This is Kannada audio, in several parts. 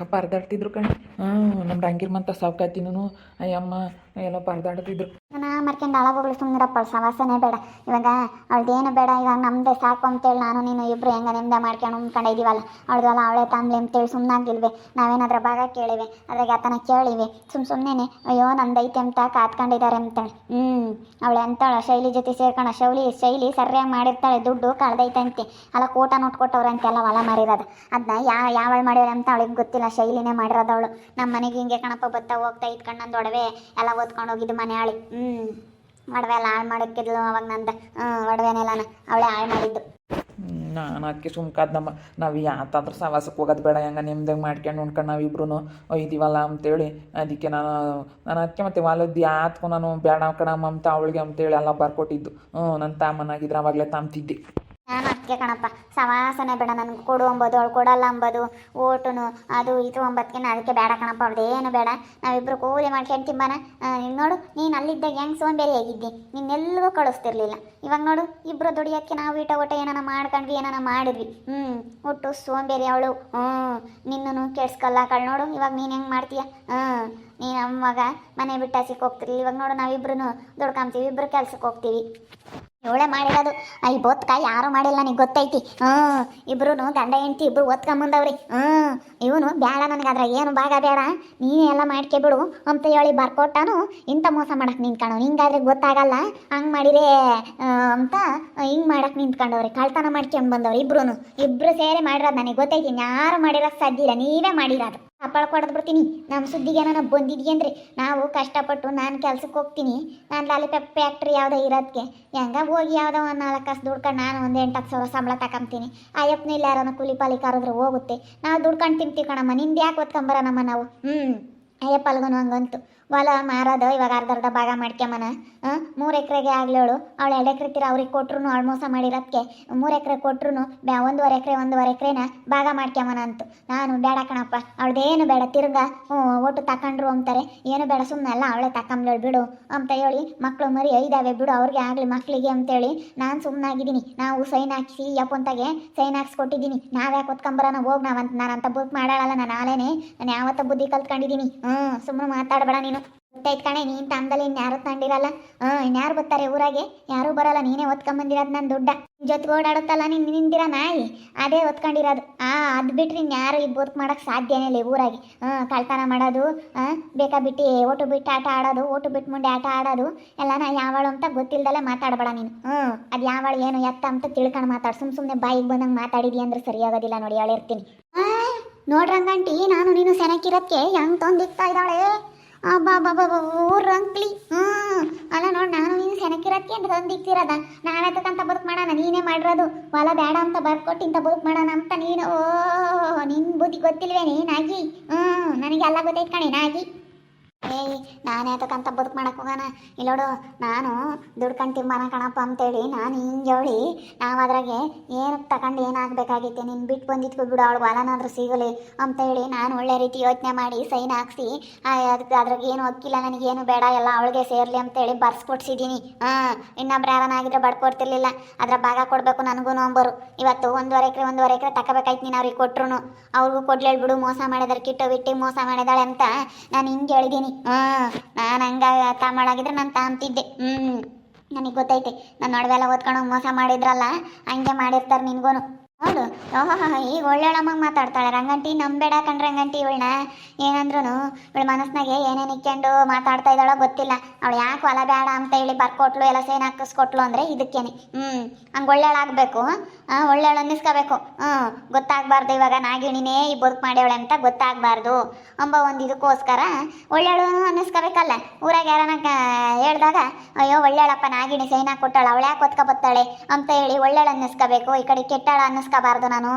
ಯಾಕ ಅರ್ಧಾಡ್ತಿದ್ರು ಕಣೆ. ಹ್ಞೂ ನಮ್ಮ ರಂಗಿರ್ಮಂತ ಸಾವ್ಕಾತಿನೂ ಅಯ್ಯಮ್ಮ ಎಲ್ಲ ಪರದಾಡ್ತಿದ್ರು ನಾ ಮರ್ಕೊಂಡು ಹಾಳಾಗೋಗ್ಲು ಸುಮ್ಮನಿರಪ್ಪ ಸವಾಸನೆ ಬೇಡ. ಇವಾಗ ಅವಳದೇನು ಬೇಡ, ಇವಾಗ ನಮ್ಮದೇ ಸಾಕು ಅಂತೇಳಿ ನಾನು, ನೀನು ಇಬ್ರು ಹೆಂಗ ನಿಮ್ದೆ ಮಾಡ್ಕೊಂಡು ಉಂದ್ಕೊಂಡು ಇದೀವಲ್ಲ ಅವಳದಲ್ಲ ಅವಳೆ ತಾಮ್ಲಿ ಅಂತೇಳಿ ಸುಮ್ಮನಾಗಿಲ್ವೆ ನಾವೇನಾದ್ರ ಭಾಗ ಕೇಳಿವೆ, ಅದ್ರಾಗ ಆತನ ಕೇಳಿವಿ. ಸುಮ್ ಸುಮ್ಮನೆ ಅಯ್ಯೋ ನಂದೈತೆ ಅಂತ ಕಾತ್ಕೊಂಡಿದ್ದಾರೆ ಅಂತೇಳಿ. ಹ್ಞೂ ಅವಳೆ ಅಂತಾಳ ಶೈಲಿ ಜೊತೆ ಸೇರ್ಕೊಂಡ, ಶೈಲಿ ಶೈಲಿ ಸರಿಯಾಗಿ ಮಾಡಿರ್ತಾಳೆ, ದುಡ್ಡು ಕಳ್ದೈತಂತೆ. ಅಲ್ಲ ಕೋಟ ನೋಟ್ ಕೊಟ್ಟವ್ರೆ ಅಂತೆಲ್ಲ ಹೊಲ ಮಾರಿರೋದು. ಅದನ್ನ ಯಾ, ಯಾವಳು ಮಾಡ್ಯಾಳೆ ಅಂತ ಅವಳಿಗೆ ಗೊತ್ತಿಲ್ಲ, ಶೈಲಿನೇ ಮಾಡಿರೋದವಳು ನಮ್ಮ ಮನೆಗೆ ಹಿಂಗೆ ಕಣಪ್ಪ ಬತ್ತಾ ಹೋಗ್ತಾ ಇದ್ಕೊಂಡು ನಂದು ಎಲ್ಲ ಓದ್ಕೊಂಡು ಹೋಗಿದ್ದು ಮನೆ ಆಳಿ ಹ್ಞೂ ಒಡವೆ ಎಲ್ಲ ಹಾಳು ಮಾಡಕ್ಕಿದ್ಲು ಅವಾಗ ನಂದು. ಹ್ಞೂ ಒಡವೆನೆಲ್ಲನ ಅವಳೇ ಹಾಳು ಮಾಡಿದ್ದು. ನಾನು ಅಕ್ಕಿ ಸುಮ್ಕಾದ್ ನಮ್ಮ ನಾವು ಯಾತಾದ್ರೂ ಸವಾಸಕ್ಕೆ ಹೋಗೋದು ಬೇಡ, ಹೆಂಗ ನಿಮ್ದಾಗ ಮಾಡ್ಕೊಂಡು ಉಣ್ಕೊಂಡು ನಾವಿಬ್ರು ಇದೀವಲ್ಲ ಅಂತೇಳಿ. ಅದಕ್ಕೆ ನಾನು ನಾನು ಅದಕ್ಕೆ ಮತ್ತೆ ವಾಲದ್ದು ಯಾತ್ಕೊ ನಾನು ಬೇಡ ಕಣಮ್ಮ ಅಂತ ಅವಳಿಗೆ ಅಂತೇಳಿ ಎಲ್ಲ ಬರ್ಕೊಟ್ಟಿದ್ದು. ಹ್ಞೂ ನನ್ನ ತಾಮನಾಗಿದ್ರೆ ಅವಾಗಲೇ ತಾಮ್ತಿದ್ದೆ ಅದಕ್ಕೆ ಕಣಪ್ಪ. ಸವಾಸನೆ ಬೇಡ ನನಗೆ ಕೊಡು ಅಂಬೋದು, ಅವಳು ಕೊಡಲ್ಲ ಅಂಬೋದು. ಓಟುನು, ಅದು ಇದು ಅಂಬದಕ್ಕೆ ನಾನು ಅದಕ್ಕೆ ಬೇಡ ಕಣಪ್ಪ ಅವ್ಳದೇನು ಬೇಡ. ನಾವಿಬ್ಬರು ಕೂಲಿ ಮಾಡ್ಕೊಂಡು ತಿಂಬಾನ ನೀನು ನೋಡು, ನೀನು ಅಲ್ಲಿದ್ದಾಗ ಹೆಂಗೆ ಸೋಂಬೇರಿ ಆಗಿದ್ದಿ. ನಿನ್ನೆಲ್ಲಿಗೂ ಕಳಿಸ್ತಿರ್ಲಿಲ್ಲ. ಇವಾಗ ನೋಡು ಇಬ್ಬರು ದುಡಿಯೋಕ್ಕೆ ನಾವು ಈಟ ಊಟ ಏನಾನ ಮಾಡ್ಕೊಂಡ್ವಿ, ಏನಾನ ಮಾಡಿದ್ವಿ. ಹ್ಞೂ ಒಟ್ಟು ಸೋಂಬೇರಿ ಅವಳು. ಹ್ಞೂ ನಿನ್ನೂ ಕೆಡ್ಸ್ಕಲ್ಲ ಕಳ್ ನೋಡು, ಇವಾಗ ನೀನು ಹೆಂಗೆ ಮಾಡ್ತೀಯ? ಹ್ಞೂ ನೀನು ಅಮ್ಮಗ ಮನೆ ಬಿಟ್ಟ ಹಸಿಕ್ ಹೋಗ್ತಿರಿ ಇವಾಗ ನೋಡು ನಾವಿಬ್ರು ದುಡ್ಕೊಂತೀವಿ ಇಬ್ಬರು ಕೆಲ್ಸಕ್ಕೆ ಹೋಗ್ತೀವಿ. ಇವಳೆ ಮಾಡಿರೋದು. ಈ ಬೊತ್ಕ ಯಾರು ಮಾಡಿಲ್ಲ ನನಗೆ ಗೊತ್ತೈತಿ? ಹ್ಞೂ ಇಬ್ರು ಗಂಡ ಹೆಂಡತಿ ಇಬ್ರು ಒತ್ಕೊಂಬಂದವ್ರಿ ಹ್ಞೂ, ಇವನು ಬೇಡ ನನಗೆ ಅದ್ರಾಗ ಏನು ಭಾಗ ಬೇಡ. ನೀನೇ ಎಲ್ಲ ಮಾಡ್ಕೊಬಿಡು ಅಂತ ಹೇಳಿ ಬರ್ಕೊಟ್ಟಾನು. ಇಂಥ ಮೋಸ ಮಾಡಕ್ಕೆ ನಿಂತ್ಕೊಂಡು ಹಿಂಗಾದ್ರೆ ಗೊತ್ತಾಗಲ್ಲ. ಹಂಗೆ ಮಾಡಿರೇ ಅಂತ ಹಿಂಗೆ ಮಾಡಕ್ಕೆ ನಿಂತ್ಕೊಂಡವ್ರಿ. ಕಳ್ತನ ಮಾಡ್ಕೊಂಬಂದವ್ರು ಇಬ್ರು ಇಬ್ರು ಸೇರಿ ಮಾಡಿರೋದು ನನಗೆ ಗೊತ್ತೈತಿ. ಯಾರು ಮಾಡಿರೋಕ್ಕೆ ಸಾಧ್ಯ ಇಲ್ಲ ನೀವೇ ಮಾಡಿರೋದು. ಹಪ್ಪಳ ಕೊಡದ್ ಬಿಡ್ತೀನಿ. ನಮ್ಮ ಸುದ್ದಿಗೆ ನಾನು ಬಂದಿದ್ವಿ ಅಂದ್ರೆ, ನಾವು ಕಷ್ಟಪಟ್ಟು ನಾನು ಕೆಲ್ಸಕ್ಕೆ ಹೋಗ್ತೀನಿ. ನಾನು ಲಾಲಿಪಾಪ್ ಫ್ಯಾಕ್ಟ್ರಿ ಯಾವುದೋ ಇರೋದಕ್ಕೆ ಹೆಂಗ ಹೋಗಿ ಯಾವುದೋ ಒಂದು ನಾಲ್ಕು ಕಾಸು ದುಡ್ಕೊಂಡು ನಾನು ಒಂದು ಎಂಟು ಹತ್ತು ಸಾವಿರ ಸಂಬಳ ತಗೊಂತೀನಿ ಅಯ್ಯಪ್ಪನ ಇಲ್ಲ ಯಾರನ್ನ ಕೂಲಿ ಪಾಲಿ ಹೋಗುತ್ತೆ. ನಾವು ದುಡ್ಕೊಂಡು ತಿಂತೀವಿ ಕಣಮ್ಮ. ನಿಂದು ಯಾಕೆ ಓದ್ಕೊಂಬರೋಣಮ್ಮ ನಾವು? ಹ್ಞೂ ಅಯ್ಯಪ್ಪಲ್ಗನು ಹಂಗಂತು. ಹೊಲ ಮಾರೋದು, ಇವಾಗ ಅರ್ಧ ಅರ್ಧ ಭಾಗ ಮಾಡ್ಕೊಂಬನ ಮೂರು ಎಕರೆಗೆ ಆಗ್ಲೇಳು ಅವಳು ಎರಡು ಎಕರೆ ತೀರ ಅವ್ರಿಗೆ ಕೊಟ್ರು ಅವಳು ಮೋಸ ಮಾಡಿರೋದಕ್ಕೆ ಮೂರು ಎಕರೆ ಕೊಟ್ರು ಬ್ಯಾ, ಒಂದೂವರೆ ಎಕರೆ, ಒಂದೂವರೆ ಎಕರೆನ ಭಾಗ ಮಾಡ್ಕೊಂಬನ ಅಂತು. ನಾನು ಬೇಡ ಕಣಪ್ಪ, ಅವಳ್ದೇನು ಬೇಡ, ತಿರ್ಗ ಒಟ್ಟು ತಕೊಂಡ್ರು ಅಂತಾರೆ. ಏನು ಬೇಡ ಸುಮ್ಮನೆ ಅಲ್ಲ, ಅವಳೇ ತಕೊಂಬ್ಲೇಳು ಬಿಡು. ಅಂತ ಹೇಳಿ ಮಕ್ಕಳು ಮರಿ ಐದಾವೆ, ಬಿಡು, ಅವ್ರಿಗೆ ಆಗಲಿ ಮಕ್ಕಳಿಗೆ ಅಂತೇಳಿ ನಾನು ಸುಮ್ಮನಾಗಿದ್ದೀನಿ ನಾವು ಸೈನ್ ಹಾಕಿಸಿ ಯಪ್ಪಂತಾಗೆ ಸೈನ್ ಹಾಕ್ಸ್ಕೊಟ್ಟಿದ್ದೀನಿ. ನಾವ್ಯಾಕೆ ಹೊತ್ಕೊಂಬರೋಣ ಹೋಗಿ ನಾವಂತ, ನಾನಂತ ಬುಕ್ ಮಾಡಲ್ಲ ನಾನು ಆಲೇನೆ ನಾನು ಯಾವತ್ತ ಬುದ್ಧಿ ಕಲ್ತ್ಕೊಂಡಿದ್ದೀನಿ. ಹ್ಞೂ ಸುಮ್ಮನೆ ಮಾತಾಡಬೇಡ ನೀನು. ಗೊತ್ತಾಯ್ತು ಕಣೆ, ನೀನು ತಂದಲ್ಲಿ ಇನ್ಯಾರು ತಂಡಿರಲ್ಲ ಆ ಇನ್ಯಾರು ಬರ್ತಾರೆ ಊರಾಗೆ? ಯಾರು ಬರಲ್ಲ, ನೀನೇ ಹೊತ್ಕೊಂಬಂದಿರೋದು ನನ್ನ ದುಡ್ಡ. ಜೊತೆಗೆ ಓಡಾಡುತ್ತಲ್ಲ ನೀನು ನಿಂದಿರ ನಾಯಿ? ಅದೇ ಹೊತ್ಕೊಂಡಿರೋದು. ಆ, ಅದ್ ಬಿಟ್ರೆ ಇನ್ಯಾರು ಈ ಬದುಕು ಮಾಡೋಕ್ಕೆ ಸಾಧ್ಯನೇ ಇಲ್ಲ ಊರಾಗಿ. ಹ್ಞೂ ಕಳ್ತನ ಮಾಡೋದು ಹಾಂ ಬೇಕಾ ಬಿಟ್ಟಿ ಓಟು ಬಿಟ್ಟು ಆಟ ಆಡೋದು, ಓಟು ಬಿಟ್ಟು ಮುಂದೆ ಆಟ ಆಡೋದು ಎಲ್ಲ ನಾ ಯಾವಳು ಅಂತ ಗೊತ್ತಿಲ್ದಲೆ ಮಾತಾಡಬೇಡ ನೀನು. ಹ್ಞೂ ಅದು ಯಾವಳು ಏನು ಎತ್ತ ಅಂತ ತಿಳ್ಕೊಂಡು ಮಾತಾಡ್. ಸುಮ್ ಸುಮ್ಮನೆ ಬಾಯಿಗೆ ಬಂದಂಗೆ ಮಾತಾಡಿದಿ ಅಂದ್ರೆ ಸರಿಯಾಗೋದಿಲ್ಲ ನೋಡಿ ಹೇಳಿರ್ತೀನಿ ನೋಡ್ರಂಗಂಟಿ ನಾನು ನೀನು ಸೆನಕ್ಕಿರೋದಕ್ಕೆ ಹೆಂಗ್ ತಂದಿಕ್ತಾ ಇದ್ದಾಳೆ? ಊರಂಕ್ಲಿ ಹ್ಞೂ ಅಲ್ಲ ನೋಡಿ, ನಾನು ನೀನು ಸೆನಕ್ಕಿರೋದಕ್ಕೆ ಅಂತ ತಂದಿಕ್ತಿರೋದ ನಾವೆತಕ್ಕಂತ ಬದುಕು ಮಾಡೋಣ? ನೀನೇ ಮಾಡಿರೋದು. ಹೊಲ ಬೇಡ ಅಂತ ಬರ್ಕೊಟ್ಟು ಇಂಥ ಬದುಕು ಮಾಡೋಣ ಅಂತ ನೀನು. ಓ ನಿನ್ನ ಬುದ್ಧಿ ಗೊತ್ತಿಲ್ವೇ ನೀನಾಗಿ ಹ್ಞೂ ನನಗೆ ಎಲ್ಲ ಗೊತ್ತೈತೆ ಕಣೆ, ನಾಗಿ. ಏಯ್, ನಾನು ಯಾತಕ್ಕಂತ ಬದುಕು ಮಾಡಕ್ಕೆ ಹೋಗೋಣ ಇಲ್ಲೋಡು ನಾನು ದುಡ್ಕೊಂಡು ತಿಂಬಾನ ಕಣಪ್ಪ ಅಂತೇಳಿ ನಾನು ಹಿಂಗೆ ಹೇಳಿ ನಾವು ಅದ್ರಾಗೆ ಏನು ತಗೊಂಡು ಏನಾಗಬೇಕಾಗಿತ್ತು ನೀನು ಬಿಟ್ಟು ಬಂದಿದ್ಕು ಬಿಡು, ಅವಳು ಹೊಲನಾದ್ರೂ ಸಿಗಲಿ ಅಂತೇಳಿ ನಾನು ಒಳ್ಳೆ ರೀತಿ ಯೋಚನೆ ಮಾಡಿ ಸೈನ್ ಹಾಕ್ಸಿ ಅದಕ್ಕೆ ಅದ್ರಾಗ ಏನು ಹಕ್ಕಿಲ್ಲ ನನಗೇನು ಬೇಡ, ಎಲ್ಲ ಅವಳಿಗೆ ಸೇರಲಿ ಅಂತೇಳಿ ಬರ್ಸ್ಕೊಡ್ಸಿದ್ದೀನಿ ಹಾಂ, ಇನ್ನೊಬ್ರು ಯಾರನ್ನಾಗಿದ್ರೆ ಬಡ್ಕೊಡ್ತಿರ್ಲಿಲ್ಲ ಅದ್ರ ಭಾಗ ಕೊಡಬೇಕು ನನಗೂ ಅಂಬರು ಇವತ್ತು ಒಂದೂವರೆ ಎಕರೆ ಒಂದೂವರೆ ಎಕರೆ ತಗೋಬೇಕಾಯ್ತು ನೀನು ಅವ್ರಿಗೆ ಕೊಟ್ರು ಅವ್ರಿಗೂ ಕೊಡ್ಲೇಳ್ಬಿಡು ಮೋಸ ಮಾಡಿದಾರೆ ಕಿಟ್ಟು ಬಿಟ್ಟು ಮೋಸ ಮಾಡಿದಾಳೆ ಅಂತ ನಾನು ಹಿಂಗೆ ಹೇಳಿದ್ದೀನಿ ಹಾಂ ನಾನು ಹಂಗ ತಾಮಳಾಗಿದ್ರೆ ನಾನು ತಾಂತಿದ್ದೆ ಹ್ಞೂ ನನಗೆ ಗೊತ್ತೈತೆ. ನಾನು ನಡುವೆಲ್ಲ ಓದ್ಕೊಂಡು ಮೋಸ ಮಾಡಿದ್ರಲ್ಲ, ಹಂಗೆ ಮಾಡಿರ್ತಾರೆ ನಿನ್ಗೂ ನೋಡು ಓಹೋ, ಈಗ ಒಳ್ಳೆಳಮ್ಮಂಗೆ ಮಾತಾಡ್ತಾಳೆ. ರಂಗಂಟಿ ನಂಬೇಡ ಕಣ್ ರಂಗಂಟಿ ಇವಳನ್ನ ಏನಂದ್ರು ಇವಳ ಮನಸ್ನಾಗೆ ಏನೇನು ಇಕ್ಕೊಂಡು ಮಾತಾಡ್ತಾ ಇದ್ದಾಳೋ ಗೊತ್ತಿಲ್ಲ. ಅವಳು ಯಾಕೆ ಹೊಲ ಬೇಡ ಅಂತ ಹೇಳಿ ಬರ್ಕೊಟ್ಲು, ಎಲ್ಲ ಸೇನ್ ಹಾಕಿಸ್ಕೊಟ್ಲು ಅಂದರೆ ಇದಕ್ಕೇನೆ. ಹ್ಞೂ ಹಂಗೆ ಒಳ್ಳೆಳಾಗಬೇಕು. ಹಾಂ ಒಳ್ಳೆಳು ಅನ್ನಿಸ್ಕೋಬೇಕು ಹ್ಞೂ, ಗೊತ್ತಾಗಬಾರ್ದು ಇವಾಗ, ನಾಗಿಣಿನೇ ಈ ಬದುಕು ಮಾಡ್ಯವಳೆ ಅಂತ ಗೊತ್ತಾಗಬಾರ್ದು ಅಂಬ ಒಂದು ಇದಕ್ಕೋಸ್ಕರ ಒಳ್ಳೆಯವಳು ಅನ್ನಿಸ್ಕೋಬೇಕಲ್ಲ. ಊರಾಗ ಯಾರನ್ನ ಹೇಳಿದಾಗ, ಅಯ್ಯೋ ಒಳ್ಳೆಯಳಪ್ಪ ನಾಗಿಣಿ ಸೈನಾ ಕೊಟ್ಟಾಳ, ಅವಳು ಯಾಕೆ ಒತ್ಕೊಬತ್ತಾಳೆ ಅಂತ ಹೇಳಿ ಒಳ್ಳೆಯಳು ಅನ್ನಿಸ್ಕೋಬೇಕು. ಈ ಕಡೆ ಕೆಟ್ಟಾಳ ಅನ್ನಿಸ್ಕೋಬಾರ್ದು ನಾನು.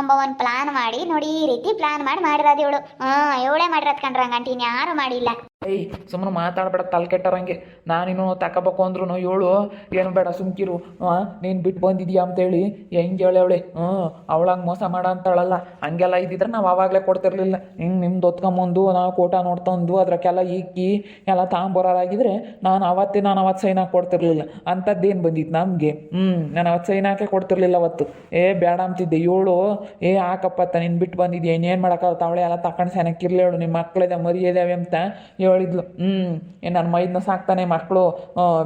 ಅಂಬ ಒಂದು ಪ್ಲಾನ್ ಮಾಡಿ, ನೋಡಿ, ಈ ರೀತಿ ಪ್ಲಾನ್ ಮಾಡಿ ಮಾಡಿರೋದು ಇವಳು. ಹ್ಞೂ, ಇವಳೇ ಮಾಡಿರೋದು ಕಣ್ರಂಗಂಟಿ ಯಾರು ಮಾಡಿಲ್ಲ. ಏಯ್ ಸುಮ್ಮನೆ ಮಾತಾಡ್ಬೇಡ, ತಲೆ ಕೆಟ್ಟರಂಗೆ. ನಾನಿನ್ನು ತಗೋಬೇಕು ಅಂದ್ರೂ ಏಳು ಏನು ಬೇಡ ಸುಮ್ಕಿರು ನೀನು ಬಿಟ್ಟು ಬಂದಿದ್ಯಾ ಅಂತೇಳಿ ಹೆಂಗೆ ಹೇಳಿ ಅವಳೆ ಹ್ಞೂ ಅವಳಂಗೆ ಮೋಸ ಮಾಡ ಅಂತಾಳಲ್ಲ. ಹಂಗೆಲ್ಲ ಇದ್ದಿದ್ರೆ ನಾವು ಆವಾಗಲೇ ಕೊಡ್ತಿರ್ಲಿಲ್ಲ. ಹಿಂಗೆ ನಿಮ್ದು ಹೊತ್ಕೊಂಬಂದು ನಾವು ಕೋಟ ನೋಡ್ತಂದು, ಅದ್ರಕ್ಕೆಲ್ಲ ಇಕ್ಕಿ ಎಲ್ಲ ತಾಂಬರಾಗಿದ್ರೆ ನಾನು ಅವತ್ತೇ, ನಾನು ಅವತ್ತು ಸೈನ್ ಹಾಕಿ ಕೊಡ್ತಿರ್ಲಿಲ್ಲ. ಅಂಥದ್ದೇನು ಬಂದಿತ್ತು ನಮಗೆ? ಹ್ಞೂ ನಾನು ಅವತ್ತು ಸೈನ್ ಹಾಕೇ ಕೊಡ್ತಿರ್ಲಿಲ್ಲ ಅವತ್ತು. ಏ ಬೇಡ ಅಂತಿದ್ದೆ. ಏಳು ಏ ಹಾಕಪ್ಪತ್ತ ನೀನು ಬಿಟ್ಟು ಬಂದಿದ್ಯಾ? ಇನ್ನೇನು ಮಾಡೋಕ್ಕಾಗುತ್ತೆ? ಅವಳೆ ಎಲ್ಲ ತಕೊಂಡು ಸೈನ್ ಹೇಳು ನಿಮ್ಮ ಮಕ್ಕಳಿದೆ ಮರಿ ಇದಾವೆ ಅಂತ. ಹೇಳಿದ್ಲು ಹ್ಞೂ ನನ್ನ ಮೈದನ್ನ ಸಾಕ್ತಾನೆ ಮಕ್ಕಳು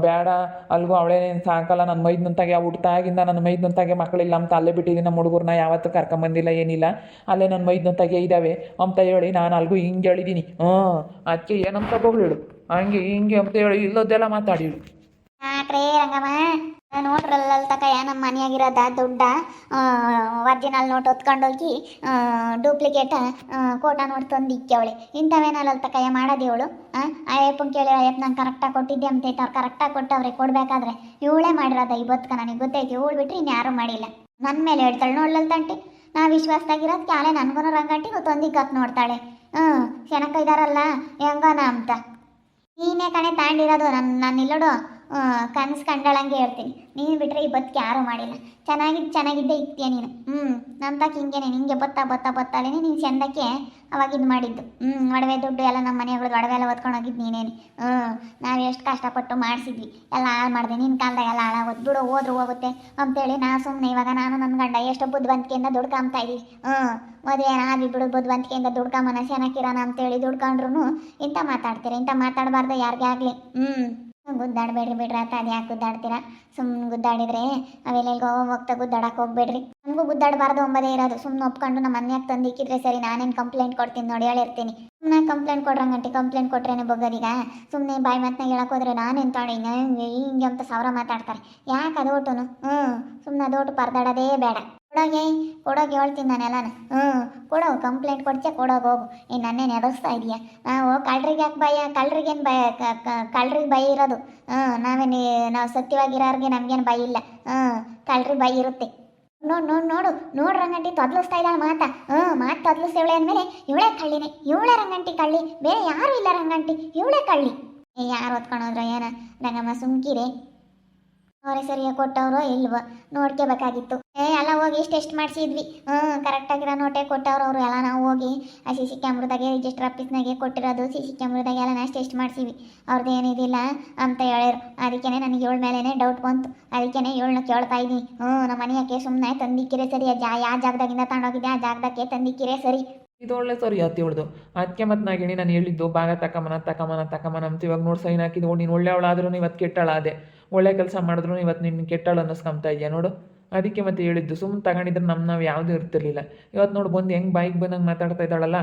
ಬೇಡ, ಅಲ್ಗೂ ಅವಳೇನೇನು ಸಾಕಲ್ಲ ನನ್ನ ಮೈದನಂತಾಗೆ ಹುಟ್ಟಾಗಿಂದ ನನ್ನ ಮೈದನಂತಾಗೆ ಮಕ್ಕಳಿಲ್ಲ ಅಂತ ಅಲ್ಲೇ ಬಿಟ್ಟಿದ್ದೀನಿ, ನಮ್ಮ ಹುಡುಗರನ್ನ ಯಾವತ್ತೂ ಕರ್ಕೊಂಬಂದಿಲ್ಲ ಏನಿಲ್ಲ, ಅಲ್ಲೇ ನನ್ನ ಮೈದನಂತಾಗೆ ಇದ್ದಾವೆ ಅಂತ ಹೇಳಿ, ನಾನು ಅಲ್ಗೂ ಹಿಂಗೆ ಹೇಳಿದ್ದೀನಿ ಹ್ಞೂ ಅದಕ್ಕೆ ಏನಂತ ಹೋಗ್ಲಿಡು ಹಂಗೆ ಹಿಂಗೆ ಅಂತ ಹೇಳಿ ಇಲ್ಲದೆಲ್ಲ ಮಾತಾಡಿಳು ನೋಡ್ರಲ್ಲ ಯಾ ನಮ್ಮ ಮನೆಯಾಗಿರೋದ ದುಡ್ಡ ಒರ್ಜಿನಲ್ ನೋಟ್ ಹೊತ್ಕೊಂಡೋಗಿ ಡೂಪ್ಲಿಕೇಟ್ ಕೋಟ ನೋಟ್ ತಂದು ಇಕ್ಕವಳೆ ಇಂಥವೇನಲ್ಲ ತಕಯ್ಯ ಮಾಡೋದು ಇವಳು ಅಯ್ಯಪ್ಪನ ಕೇಳಿ ಅಯ್ಯಪ್ಪ ನಾನು ಕರೆಕ್ಟಾಗಿ ಕೊಟ್ಟಿದ್ದೆ ಅಂತ ಅವ್ರು ಕರೆಕ್ಟಾಗಿ ಕೊಟ್ಟವ್ರೆ ಕೊಡಬೇಕಾದ್ರೆ ಇವಳೇ ಮಾಡಿರೋದ ಇವತ್ತು ನನಗೆ ಗೊತ್ತೈತಿ ಇವಳು ಬಿಟ್ರೆ ಇನ್ಯಾರೂ ಮಾಡಿಲ್ಲ. ನನ್ನ ಮೇಲೆ ಹೇಳ್ತಾಳೆ ನೋಡ್ಲಲ್ ತಂಟಿ ನಾ ವಿಶ್ವಾಸದಾಗಿರೋದು ಕ್ಯಾಲೆ ನನಗೂ ರಂಗಂಟಿ ತೊಂದಿಕ್ಕಕ್ಕೆ ನೋಡ್ತಾಳೆ. ಹ್ಞೂ ಸೆಣಕ ಇದಾರಲ್ಲ, ಹೆಂಗನ ಅಂತ. ನೀನೇ ಕಣೆ ತಾಂಡಿರೋದು ನನ್ನ ನಾನು ಇಲ್ಲೋಡು ಕನಸು ಕಂಡಳಂಗೆ ಹೇಳ್ತೀನಿ. ನೀನು ಬಿಟ್ಟರೆ ಈ ಬದುಕು ಯಾರೂ ಮಾಡಿಲ್ಲ. ಚೆನ್ನಾಗಿ, ಚೆನ್ನಾಗಿದ್ದೆ ಇಕ್ತೀಯ ನೀನು. ಹ್ಞೂ ನಂತಾ ಹಿಂಗೇನೆ, ನಿಂಗೆ ಬತ್ತಾ ಬತ್ತಾ, ಬತ್ತಾಳೇನೆ ನೀನು ಚೆಂದಕ್ಕೆ ಅವಾಗ ಇದು ಮಾಡಿದ್ದು. ಹ್ಞೂ ಒಡವೆ ದುಡ್ಡು ಎಲ್ಲ ನಮ್ಮ ಮನೆಗಳು ಒಡವೆ ಎಲ್ಲ ಹೊತ್ಕೊಂಡು ಹೋಗಿದ್ದು ನೀನೇನೆ. ಹ್ಞೂ ನಾವು ಎಷ್ಟು ಕಷ್ಟಪಟ್ಟು ಮಾಡಿಸಿದ್ವಿ. ಎಲ್ಲ ಹಾಳು ಮಾಡಿದೆ. ನಿನ್ನ ಕಾಲದಾಗ ಎಲ್ಲ ಹಾಳಾಗೋದು ಬಿಡು, ಹೋದ್ರು ಹೋಗುತ್ತೆ ಅಂತೇಳಿ ನಾ ಸುಮ್ಮನೆ ಇವಾಗ ನಾನು ನನ್ನ ಗಂಡ ಎಷ್ಟು ಬುದ್ಧಿವಂತಿಕೆಯಿಂದ ದುಡ್ಕೊಂಬ್ತಾ ಇದ್ದೀವಿ ಹ್ಞೂ ಮದುವೆ ಏನಾದ್ವಿ ಬಿಡು ಬುದ್ಧಿವಂತಿಕೆಯಿಂದ ದುಡ್ಕೊಂಬ ಚೆನ್ನಾಗಿರೋಣ ಅಂತೇಳಿ ದುಡ್ಕೊಂಡ್ರು ಇಂಥ ಮಾತಾಡ್ತೀರ? ಇಂಥ ಮಾತಾಡಬಾರ್ದು ಯಾರಿಗೇ ಆಗಲಿ? ಹ್ಞೂ ಗುದ್ದಾಡಬೇಡ್ರಿ ಬಿಡ್ರಿ ಆತ ಅದು ಯಾಕೆ ಗುದ್ದಾಡ್ತೀರಾ? ಸುಮ್ಮನೆ ಗುದ್ದಾಡಿದ್ರೆ ಗೋವಾ ಹೋಗ್ತಾ ಗುದ್ದಾಡಕ್ಕೆ ಹೋಗ್ಬೇಡ್ರಿ. ನಮಗೂ ಗುದ್ದಾಡಬಾರ್ದು ಒಂಬದೇ ಇರೋದು. ಸುಮ್ಮನೆ ಒಪ್ಕೊಂಡು ನಮ್ಮ ಮನ್ಯಾಗ ತಂದು ಇಕ್ಕಿದ್ರೆ ಸರಿ ನಾನೇನು ಕಂಪ್ಲೇಂಟ್ ಕೊಡ್ತೀನಿ ನೋಡಿ ಹೇಳಿರ್ತೀನಿ ಸುಮ್ಮನೆ ಕಂಪ್ಲೇಂಟ್ ಕೊಡ್ರಂಗಂಟಿ ಕಂಪ್ಲೇಂಟ್ ಕೊಟ್ರೇನೆ ಬಗ್ಗದೀಗ ಸುಮ್ಮನೆ ಬಾಯಿ ಮಾತನ್ನ ಹೇಳಕ್ ಹೋದ್ರೆ ನಾನೇನು ತಾಳಿ ಹಿಂಗೆ ಅಂತ ಸಾವಿರ ಮಾತಾಡ್ತಾರೆ. ಯಾಕೆ ಅದೋಟುನು ಹ್ಞೂ ಸುಮ್ಮನೆ ಅದೋಟು ಪರದಾಡೋದೇ ಬೇಡ. ಕೊಡೋಗೆ ಕೊಡೋಗೆ ಹೇಳ್ತೀನಿ ನಾನೆಲ್ಲನ ಹ್ಞೂ ಕೊಡೋ ಕಂಪ್ಲೇಂಟ್ ಕೊಡ್ತೀಯ, ಕೊಡೋಗಿ ಹೋಗು. ಏನು ನನ್ನೇನು ಎದುರಿಸ್ತಾ ಇದೆಯಾ? ನಾವು ಕಳ್ರಿಗೆ ಯಾಕೆ ಭಯ? ಕಳ್ರಿಗೇನು ಭಯ? ಕಳ್ರಿಗೆ ಭಯ ಇರೋದು. ಹ್ಞೂ ನಾವೇನು ನಾವು ಸತ್ಯವಾಗಿರೋರಿಗೆ ನಮಗೇನು ಭಯ ಇಲ್ಲ. ಹ್ಞೂ ಕಳ್ರಿಗೆ ಭಯ ಇರುತ್ತೆ. ನೋಡು ನೋಡು ನೋಡು ನೋಡು ರಂಗಂಟಿ ತೊದಲಿಸ್ತಾ ಇದ್ದಾಳೆ ಮಾತ. ಹ್ಞೂ ಮಾತು ತೊದ್ಲಿಸ್ತೇವಳೆ ಅಂದಮೇಲೆ ಇವಳೇ ಕಳ್ಳಿನೇ. ಇವಳೇ ರಂಗಂಟಿ ಕಳ್ಳಿ. ಬೇರೆ ಯಾರೂ ಇಲ್ಲ ರಂಗಂಟಿ. ಇವಳೇ ಕಳ್ಳಿ. ಏ, ಯಾರು ಹೊತ್ಕೊಂಡೋದ್ರ ಏನ? ರಂಗಮ್ಮ ಸುಮ್ಕಿರೆ. ಅವರೇ ಸರಿಯಾಗಿ ಕೊಟ್ಟವ್ರೋ ಇಲ್ವೋ? ನೋಡ್ಕೋಬೇಕಾಗಿತ್ತು. ಏ ಎಲ್ಲ ಹೋಗಿ ಟೆಸ್ಟ್ ಮಾಡಿಸಿದ್ವಿ. ಹ್ಞೂ ಕರೆಕ್ಟಾಗಿರೋ ನೋಟೇ ಕೊಟ್ಟವ್ರು ಅವರು ಎಲ್ಲ ನಾವು ಹೋಗಿ ಆ ಸಿ ಸಿ ಕ್ಯಾಮ್ರದಾಗೆ ರಿಜಿಸ್ಟರ್ ಆಫೀಸ್ನಾಗೆ ಕೊಟ್ಟಿರೋದು, ಸಿ ಸಿ ಕ್ಯಾಮ್ರದಾಗೆ ಎಲ್ಲ ನಾವು ಟೆಸ್ಟ್ ಮಾಡಿಸಿವಿ ಅವ್ರದ್ದು ಏನಿದಿಲ್ಲ ಅಂತ ಹೇಳಿರು ಅದಕ್ಕೆ ನನಗೆ ಏಳು ಮೇಲೇ ಡೌಟ್ ಬಂತು. ಅದಕ್ಕೆ ಏಳನ್ನ ಕೇಳ್ತಾ ಇದ್ದೀನಿ. ಹ್ಞೂ, ನಮ್ಮ ಮನೆಯಾಕೆ ಸುಮ್ಮನೆ ತಂದಿಕ್ಕಿರೆ ಸರಿ, ಆ ಜಾ ಯಾವ ಜಾಗದಾಗಿಂದ ತಗೊಂಡೋಗಿದ್ದೆ ಆ ಜಾಗದಾಗೆ ತಂದಿಕ್ಕಿರೆ ಸರಿ. ಇದು ಒಳ್ಳೆ ಸರಿ ಅತ್ತಿ ಹೊಳ್ದು ಅದಕ್ಕೆ ಮತ್ತೆ ನಾಗೇಣಿ ನಾನು ಹೇಳಿದ್ದು, ಭಾಗ ತಕಮನ ತಕಮನ ತಕಮನ ಅಂತ ಇವಾಗ ನೋಡಿ ಸೈನ್ ಹಾಕಿದ್ದು ನೀನು ಒಳ್ಳೆಯವಳಾದ್ರೂ ಇವತ್ತು ಕೆಟ್ಟಳಾದೆ. ಒಳ್ಳೆ ಕೆಲಸ ಮಾಡಿದ್ರು ಇವತ್ತು ನಿನ್ನ ಕೆಟ್ಟಳು ಅನ್ನಿಸ್ಕೊಂತ ಇದೆಯಾ ನೋಡು. ಅದಕ್ಕೆ ಮತ್ತೆ ಹೇಳಿದ್ದು ಸುಮ್ಮನೆ ತಗೊಂಡಿದ್ರೆ ನಮ್ ನಾವು ಯಾವುದೂ ಇರ್ತಿರ್ಲಿಲ್ಲ. ಇವತ್ತು ನೋಡ್ ಬಂದು ಹೆಂಗ್ ಬಾಯಿಗೆ ಬಂದಂಗ್ ಮಾತಾಡ್ತಾ ಇದ್ದಾಳಲ್ಲ?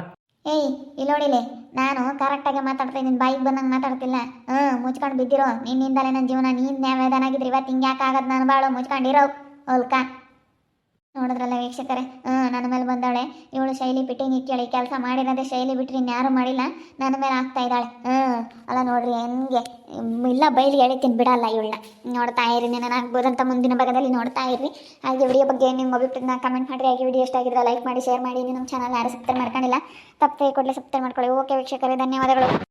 ಏಯ್ ಇಲ್ಲಿ ನೋಡಿಲೆ, ನಾನು ಕರೆಕ್ಟಾಗಿ ಮಾತಾಡ್ತಾ ಇದ್ದೀನಿ ಬಾಯಿಗೆ ಬಂದಂಗೆ ಮಾತಾಡ್ತಿಲ್ಲ. ಹ್ಞೂ ಮುಚ್ಕೊಂಡು ಬಿದ್ದಿರೋ, ನಿನ್ನಿಂದಲೇ ನನ್ನ ಜೀವನ ನೀನ್ ನ್ಯಾಯದಾನಾಗಿದ್ರಿ ಇವತ್ತು ಹಿಂಗೆ ಯಾಕೆ ಆಗದ್ ನಾನು ಬಾಳು, ಮುಚ್ಕೊಂಡಿರೋ, ಹೋಲ್ಕ. ನೋಡಿದ್ರಲ್ಲ ವೀಕ್ಷಕರೇ ಹ್ಞೂ ನನ್ನ ಮೇಲೆ ಬಂದಾಳೆ ಇವಳು ಶೈಲಿ ಫಿಟ್ಟಿಂಗ್ ಇಕ್ಕೇಳಿ ಕೆಲಸ ಮಾಡಿರೋದೇ ಶೈಲಿ ಬಿಟ್ಟರೆ ಇನ್ಯಾರು ಮಾಡಿಲ್ಲ ನನ್ನ ಮೇಲೆ ಆಗ್ತಾ ಇದ್ದಾಳೆ. ಅಲ್ಲ ನೋಡ್ರಿ, ಹೆಂಗೆ? ಇಲ್ಲ ಬೈಲಿ ಎಳಿತೀನಿ ಬಿಡಲ್ಲ ಇವಳನ್ನ. ನೋಡ್ತಾ ಇರಿ ನಾನು ಆಗ್ಬೋದಂತ ಮುಂದಿನ ಭಾಗದಲ್ಲಿ ನೋಡ್ತಾ ಇರ್ರಿ ಹಾಗೆ ವಿಡಿಯೋ ಬಗ್ಗೆ ನಿಮ್ಮ ಅಭಿಪ್ರಾಯನ ಕಮೆಂಟ್ ಮಾಡಿರಿ. ಹಾಗೆ ವಿಡಿಯೋ ಎಷ್ಟು ಆಗಿದ್ರೆ ಲೈಕ್ ಮಾಡಿ ಶೇರ್ ಮಾಡಿ. ನಮ್ಮ ಚಾನಲ್ ಯಾರು ಸಬ್ಸ್ಕ್ರೈಬ್ ಮಾಡ್ಕೊಂಡಿಲ್ಲ ತಪ್ಪೇ ಕೊಡಲಿ ಸಬ್ಸ್ಕ್ರೈಬ್ ಮಾಡ್ಕೊಳ್ಳಿ. ಓಕೆ ವೀಕ್ಷಕರೇ, ಧನ್ಯವಾದಗಳು.